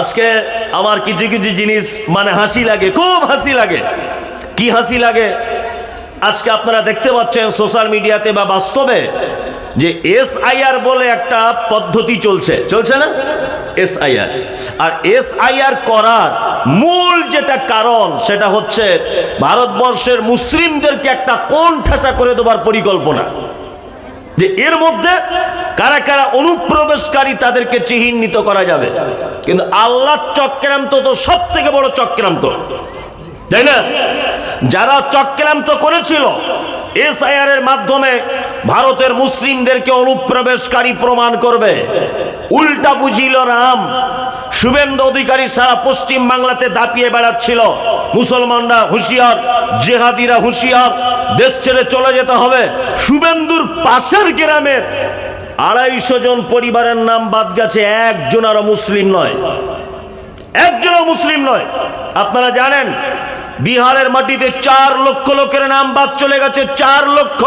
আজকে আমার কিছু কিছু জিনিস মানে হাসি লাগে, খুব হাসি লাগে। কি হাসি লাগে? আজকে আপনারা দেখতে পাচ্ছেন সোশ্যাল মিডিয়াতে বা বাস্তবে যে এস এসআইআর বলে একটা পদ্ধতি চলছে। চলছে না? S SIR. আর এস এসআইআর করার মূল যেটা কারণ, সেটা হচ্ছে ভারতবর্ষের মুসলিমদেরকে একটা কোন ঠাসা করে দেওয়ার পরিকল্পনা। যে এর মধ্যে কারা কারা অনুপ্রবেশকারী তাদেরকে চিহ্নিত করা যাবে? কিন্তু আল্লাহ চক্রান্ত তো সব থেকে বড় চক্রান্ত। তাই না? যারা চক্রান্ত করেছিল, এসআইআর এর মাধ্যমে ভারতের মুসলিমদেরকে অনুপ্রবেশকারী প্রমাণ করবে। উল্টা বুঝিল রাম। শুভেন্দু অধিকারী সারা পশ্চিম বাংলাতে দাপিয়ে বেড়াচ্ছিল। মুসলমানরা হুঁশিয়ার, জেহাদিরা হুঁশিয়ার, দেশ ছেড়ে চলে যেতে হবে। শুভেন্দুর পাশের গ্রামের আড়াইশো জন পরিবারের নাম বাদ গেছে একজন আরও মুসলিম নয়। একজনও মুসলিম নয়। আপনারা জানেন, বিহারের মাটিতে চার লক্ষ লোকের নাম বাদ চলে গেছে, চার লক্ষ।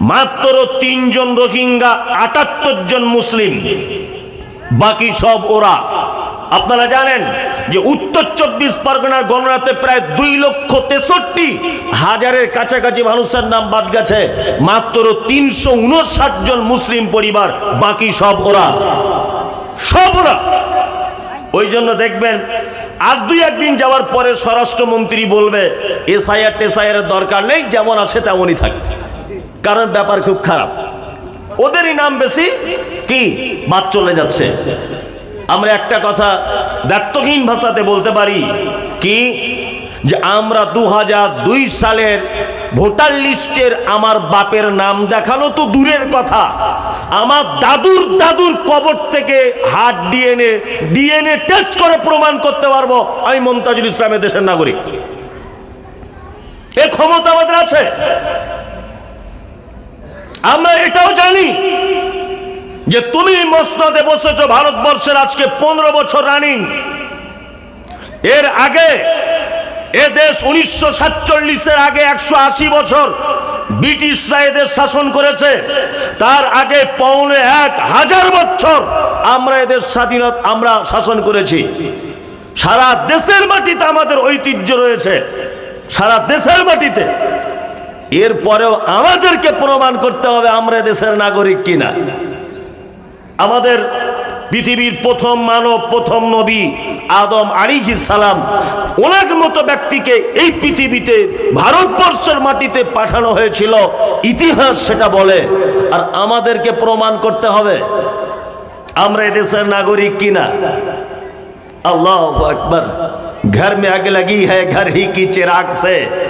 মাত্র তিনজন রোহিঙ্গা, আটাত্তর জন মুসলিম। বাকি সব ওরা, আপনারা জানেন যে উত্তর চব্বিশ পরগনার গণনাতে প্রায় দুই লক্ষ তেষট্টি হাজারের কাছাকাছি মানুষের নাম বাদ গেছে। মাত্র তিনশো উনষাট জন মুসলিম পরিবার, বাকি সব ওরা। সব ওরা। ওই জন্য দেখবেন, আর দুই একদিন যাওয়ার পরে স্বরাষ্ট্রমন্ত্রী বলবে এসআইআর টেসআইআর দরকার নেই, যেমন আছে তেমনই থাকবে। কারণ ব্যাপার খুব খারাপ। ওদেরই নাম বেশি কি? বাদ চলে যাচ্ছে। আমরা একটা কথা দায়িত্বহীন ভাষাতে বলতে পারি কি? যে আমরা দু দুই সালের ভোটার লিস্টের আমার বাপের নাম দেখানো তো দূরের কথা। আমার দাদুর দাদুর কবর থেকে হাত ডিএনএ ডিএনএ টেস্ট করে প্রমাণ করতে পারব আমি মমতাজুল ইসলামের দেশের নাগরিক। এ ক্ষমতা আমাদের আছে। আমরা এটাও জানি যে তুমি মসনদে বসেছ ভারতবর্ষের আজকে পনেরো বছর রানিং। এর আগে এ দেশ উনিশশো সাতচল্লিশের আগে একশো আশি বছর ব্রিটিশরা এদের শাসন করেছে। তার আগে পৌনে এক হাজার বছর আমরা এদের স্বাধীনতা আমরা শাসন করেছি। সারা দেশের মাটিতে আমাদের ঐতিহ্য রয়েছে। সারা দেশের মাটিতে এরপরেও আমাদেরকে প্রমাণ করতে হবে আমরা দেশের নাগরিক কিনা। আমাদের পৃথিবীর প্রথম মানব, প্রথম নবী আদম আলিহি সালাম ওনার মতো ব্যক্তিকে এই পৃথিবীতে, ভারতবর্ষের মাটিতে পাঠানো হয়েছিল। ইতিহাস সেটা বলে। আর আমাদেরকে প্রমাণ করতে হবে আমরা এদেশের নাগরিক কিনা। আল্লাহ আকবর। ঘর মে আগ লাগি হ্যাঁ ঘর হি কি চিরাগ সে।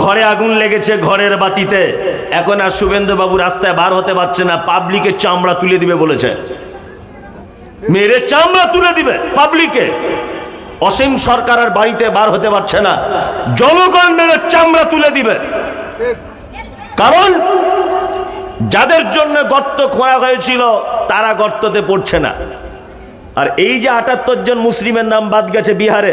ঘরে আগুন লেগেছে ঘরের বাতিতে। এখন আর শুভেন্দু বাবু রাস্তায় বার হতে পারছে না, পাবলিকের চামড়া তুলে দিবে বলেছে। মেরে চামড়া তুলে দিবে পাবলিকে। অসীম সরকার আর বাড়িতে বার হতে পারছে না জনগণ মেরে চামড়া তুলে দিবে। কারণ যাদের জন্য গর্ত খোঁড়া হয়েছিল, তারা গর্ততে পড়ছে না। আর এই যে আটাত্তর জন মুসলিমের নাম বাদ গেছে বিহারে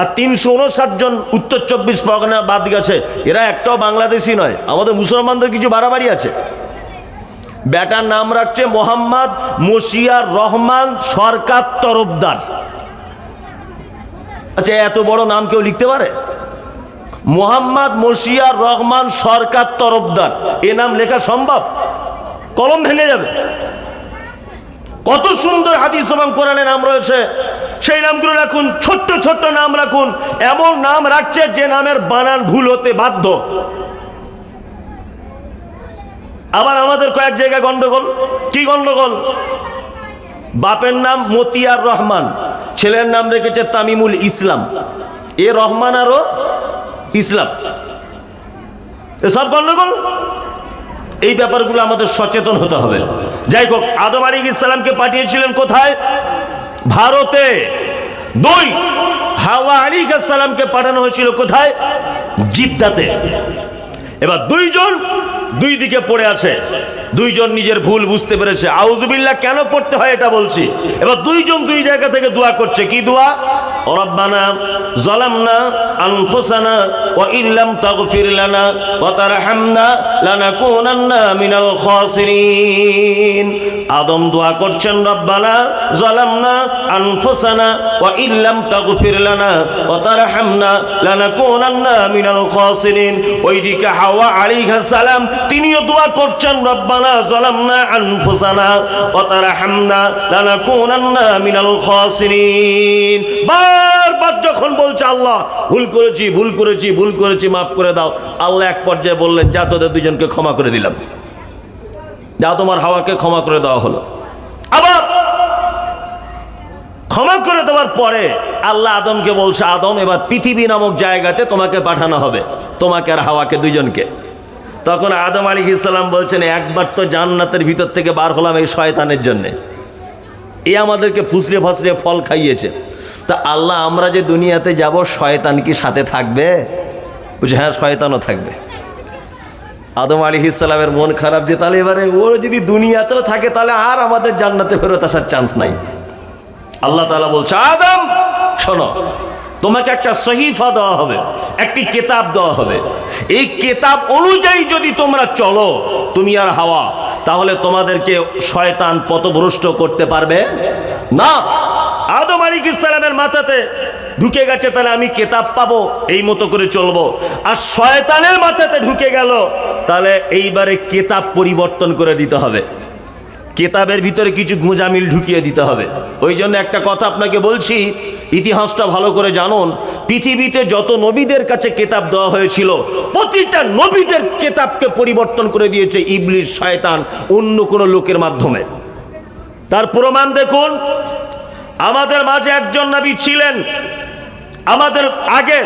আর তিনশো উনষাট জন উত্তর চব্বিশ পরগনা বাদ গেছে। এরা একটাও বাংলাদেশি নয়, আমাদের মুসলমানদের কিছু বাড়াবাড়ি আছে। বেটার নাম রাখছে মোহাম্মদ মশিয়ার রহমান সরকার তরফদার। আচ্ছা এত বড় নাম কেউ লিখতে পারে? মোহাম্মদ মশিয়ার রহমান সরকার তরফদার। এ নাম লেখা সম্ভব? কলম ভেঙে যাবে। কত সুন্দর হাদিস এবং কোরআনে নাম রয়েছে। সেই নামগুলো রাখুন, ছোট্ট ছোট্ট নাম রাখুন। এমন নাম রাখছে যে নামের বানান ভুল হতে বাধ্য। আবার আমাদের কয়েক জায়গায় গন্ডগোল। কি গন্ডগোল? বাপের নাম মতিয়ার রহমান, ছেলের নাম রেখেছে তামিমুল ইসলাম। এ রহমান আরও ইসলাম। এসব গন্ডগোল? এই ব্যাপারগুলো আমাদের সচেতন হতে হবে। যাই হোক, আদম আলী ইসলামকে পাঠিয়েছিলেন কোথায়? ভারতে। দুই, হাওয়া আলী সালামকে পাঠানো হয়েছিল কোথায়? জিদ্দাতে। এবার দুইজন দুই দিকে পড়ে আছে। দুইজন নিজের ভুল বুঝতে পেরেছে। আউজুবিল্লাহ কেন পড়তে হয় এটা বলছি। এবার দুইজন দুই জায়গা থেকে দোয়া করছে। কি দোয়া? রব্বানা, জলামনা আনফোসানা ও ইল্লাম তাগ ফিরলানা ও তার হামনা লানা কোনান্না মিনাল খাসিরিন। আদম দোয়া করছেন, রব্বানা, জলামনা আনফোসানা ও ইল্লাম তাগ ফিরলানা ও তার হামনা লানা কোনান্না মিনাল খাসিরিন। ওইদিকে হাওয়া আলী সালাম, তিনিও দোয়া করছেন, রব্বানা এক পর্যায়ে বললেন, যা তোদের দুজনকে ক্ষমা করে দিলাম। যা তোমার হাওয়াকে ক্ষমা করে দেওয়া হলো। আবার ক্ষমা করে দেওয়ার পরে আল্লাহ আদমকে বলছে, আদম, এবার পৃথিবী নামক জায়গাতে তোমাকে পাঠানো হবে। তোমাকে আর হাওয়াকে দুজনকে তখন আদম আলী ইসলাম বলছেন, একবার তো জান্নাতের ভিতর থেকে বার হলাম এই শয়তানের জন্যে। এ আমাদেরকে ফুসলে ফসলে ফল খাইয়েছে। তা আল্লাহ, আমরা যে দুনিয়াতে যাব, শয়তান কি সাথে থাকবে? বলছে হ্যাঁ শয়তানও থাকবে। আদম আলী ইসলামের মন খারাপ যে তাহলে এবারে ওর যদি দুনিয়াতেও থাকে, তাহলে আর আমাদের জান্নাতে ফেরত আসার চান্স নাই। আল্লাহ তালা বলছে, আদম, শোনো তোমাকে একটা সহিফা দেওয়া হবে, একটি কেতাব দেওয়া হবে। এই কেতাব অনুযায়ী যদি তোমরা চলো, তুমি আর হাওয়া, তাহলে তোমাদেরকে শয়তান পথভ্রষ্ট করতে পারবে। না, আদম আলিক ইসলামের মাথাতে ঢুকে গেছে, তাহলে আমি কেতাব পাবো, এই মতো করে চলবো। আর শয়তানের মাথাতে ঢুকে গেল, তাহলে এইবারে কেতাব পরিবর্তন করে দিতে হবে। কেতাবের ভিতরে কিছু গুঁজামিল ঢুকিয়ে দিতে হবে। ওই জন্য একটা কথা আপনাকে বলছি, ইতিহাসটা ভালো করে জানুন। পৃথিবীতে যত নবীদের কাছে কেতাব দেওয়া হয়েছিল, প্রতিটা নবীদের কেতাবকে পরিবর্তন করে দিয়েছে ইবলিশ শয়তান, অন্য কোনো লোকের মাধ্যমে। তার প্রমাণ দেখুন, আমাদের মাঝে একজন নবী ছিলেন। আমাদের আগে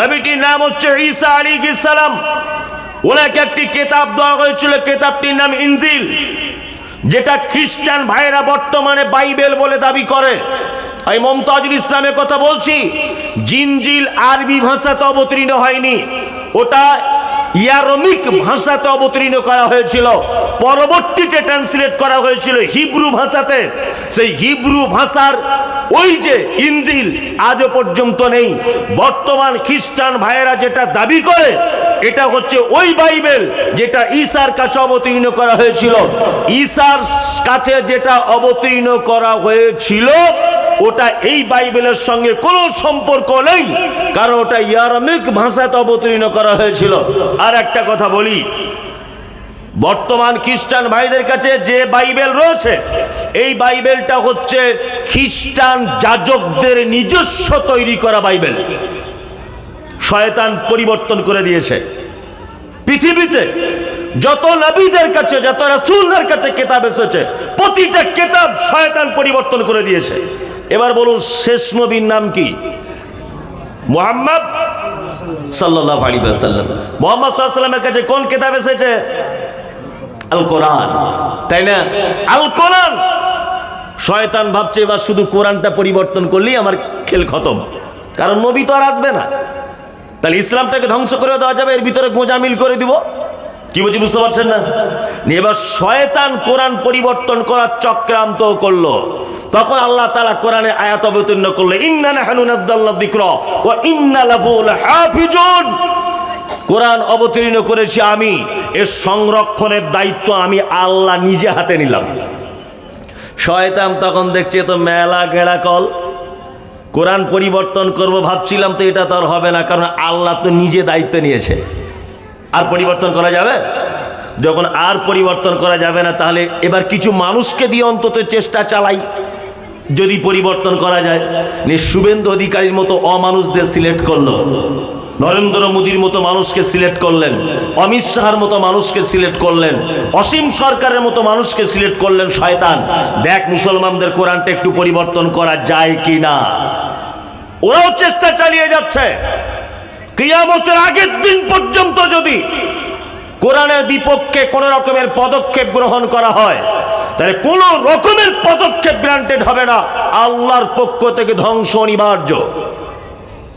নবীটির নাম হচ্ছে ঈসা আলী ইসালাম ওনাকে একটি কেতাব দেওয়া হয়েছিল, কেতাবটির নাম ইনজিল। যেটা খ্রিস্টান ভাইরা বর্তমানে বাইবেল বলে দাবি করে। আমি মমতাজুল ইসলামের কথা বলছি, জিনজিল আরবি ভাষাতে অবতীর্ণ হয়নি। ওটা ইয়ারমিক ভাষাতে অবতীর্ণ করা হয়েছিল। পরবর্তীতে ট্রান্সলেট করা হয়েছিল হিব্রু ভাষাতে। সেই হিব্রু ভাষার ওই যে ইনজিল আজও পর্যন্ত নেই। বর্তমান খ্রিস্টান ভাইয়েরা যেটা দাবি করে এটা হচ্ছে ওই বাইবেল যেটা ঈশার কাছে অবতীর্ণ করা হয়েছিল। ঈশার কাছে যেটা অবতীর্ণ করা হয়েছিল, ওটা এই বাইবেলের সঙ্গে কোনো সম্পর্ক নেই, কারণ ওটা ইয়ারমিক ভাষাতে অবতীর্ণ করা হয়েছিল। আর একটা কথা বলি, বর্তমান খ্রিস্টান ভাইদের কাছে যে বাইবেল রয়েছে, এই বাইবেলটা হচ্ছে খ্রিস্টান যাজকদের নিজস্ব তৈরি করা বাইবেল। শয়তান পরিবর্তন করে দিয়েছে। পৃথিবীতে যত নবীদের কাছে, যত রাসূলদের কাছে কেতাব এসেছে, প্রতিটা কেতাব শয়তান পরিবর্তন করে দিয়েছে। এবার বলুন, শেষ নবীর নাম কি? মোহাম্মদ সাল্লাহ আলী সাল্লাম মোহাম্মদ সাল্লামের কাছে কোন কেতাব এসেছে? আল কোরআন তাই না? আল কোরআন শয়তান ভাবছে, এবার শুধু কোরআনটা পরিবর্তন করলেই আমার খেল খতম। কারণ নবী তো আর আসবে না। তাহলে ইসলামটাকে ধ্বংস করে দেওয়া যাবে, এর ভিতরে গোঁজামিল করে দিব। কি বলছি, বুঝতে পারছেন না? এবার শয়তান কোরআন পরিবর্তন করার চক্রান্ত করল। তখন আল্লাহ তালা কোরআনে আয়াত অবতীর্ণ করল কোরআন অবতীর্ণ করেছি আমি, এর সংরক্ষণের দায়িত্ব আমি আল্লাহ নিজে হাতে নিলাম। শয়তান তখন দেখছে তো মেলা গেড়া কল। কোরআন পরিবর্তন করব ভাবছিলাম তো এটা তো আর হবে না, কারণ আল্লাহ তো নিজে দায়িত্ব নিয়েছে আর পরিবর্তন করা যাবে? যখন আর পরিবর্তন করা যাবে না, তাহলে এবার কিছু মানুষকে দিয়ে অন্তত চেষ্টা চালাই। যদি পরিবর্তন করা যায় নি শুভেন্দু অধিকারীর মতো অমানুষদের সিলেক্ট করল, নরেন্দ্র মোদীর মতো মানুষকে সিলেক্ট করলেন, অমিত শাহর মতো মানুষকে সিলেক্ট করলেন, অসীম সরকারের মতো মানুষকে সিলেক্ট করলেন শয়তান। দেখ মুসলমানদের কোরআনটা একটু পরিবর্তন করা যায় কি না ওরাও চেষ্টা চালিয়ে যাচ্ছে। কিয়ামতের আগের দিন পর্যন্ত যদি কোরআনের বিপক্ষে কোন রকমের পদক্ষেপ গ্রহণ করা হয়, তাহলে কোন রকমের পদক্ষেপ গ্রান্টেড হবে না। আল্লাহর পক্ষ থেকে ধ্বংস অনিবার্য।